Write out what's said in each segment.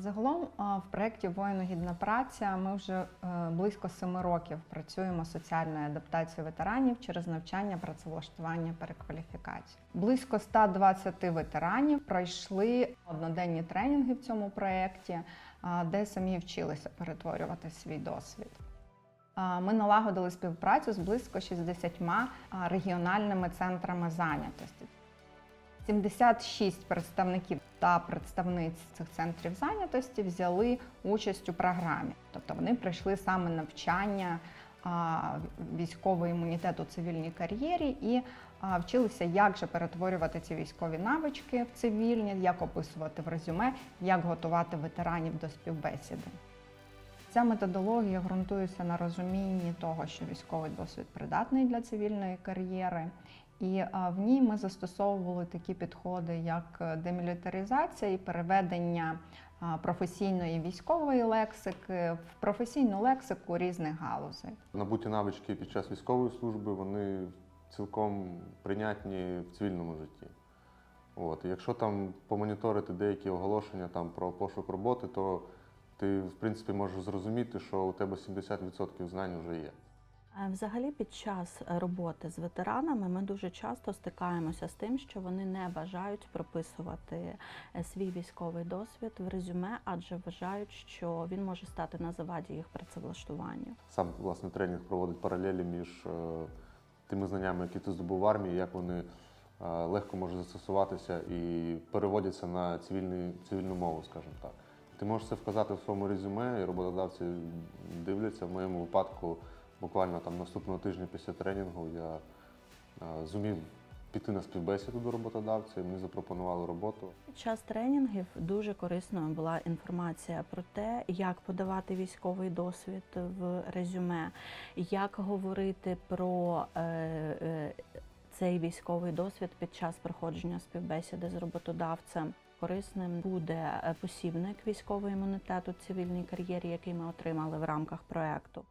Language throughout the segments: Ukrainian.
Загалом в проєкті Воїну гідна праця ми вже е, близько семи років працюємо соціальною адаптацією ветеранів через навчання, працевлаштування, перекваліфікацію. Близько 120 ветеранів пройшли одноденні тренінги в цьому проєкті, де самі вчилися перетворювати свій досвід. Ми налагодили співпрацю з близько 60 регіональними центрами зайнятості. 76 представників та представниць цих центрів зайнятості взяли участь у програмі. Тобто вони пройшли саме навчання а, військовий імунітет у цивільній кар'єрі і вчилися, як же перетворювати ці військові навички в цивільні, як описувати в резюме, як готувати ветеранів до співбесіди. Ця методологія ґрунтується на розумінні того, що військовий досвід придатний для цивільної кар'єри. І в ній ми застосовували такі підходи, як е, демілітаризація і переведення професійної військової лексики в професійну лексику різних галузей. Набуті навички під час військової служби вони цілком прийнятні в цивільному житті. От. Якщо там помоніторити деякі оголошення там, про пошук роботи, то ти в принципі можеш зрозуміти, що у тебе 70% знань вже є. Е, Взагалі, під час роботи з ветеранами ми дуже часто стикаємося з тим, що вони не бажають прописувати е, свій військовий досвід в резюме, адже вважають, що він може стати на заваді їх працевлаштуванню. Сам власне тренінг проводить паралелі між е, тими знаннями, які ти здобув в армії, як вони е, легко можуть застосуватися і переводяться на цивільний, цивільну мову, скажімо так. Ти можеш це вказати в своєму резюме, і роботодавці дивляться. В моєму випадку, буквально там наступного тижня після тренінгу я е, зумів піти на співбесіду до роботодавця, і мені запропонували роботу. Під час тренінгів дуже корисною була інформація про те, як подавати військовий досвід в резюме, як говорити про е, е, цей військовий досвід під час проходження співбесіди з роботодавцем. Корисним буде е, посібник військового імунітету цивільній кар'єрі, який ми отримали в рамках проекту.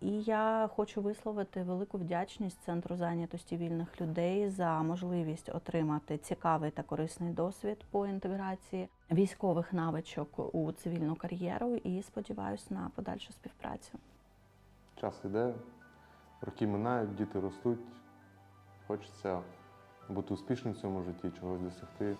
І я хочу висловити велику вдячність Центру зайнятості вільних людей за можливість отримати цікавий та корисний досвід по інтеграції військових навичок у цивільну кар'єру і сподіваюся на подальшу співпрацю. Час іде, роки минають, діти ростуть. Хочеться бути успішним в цьому житті, чогось досягти.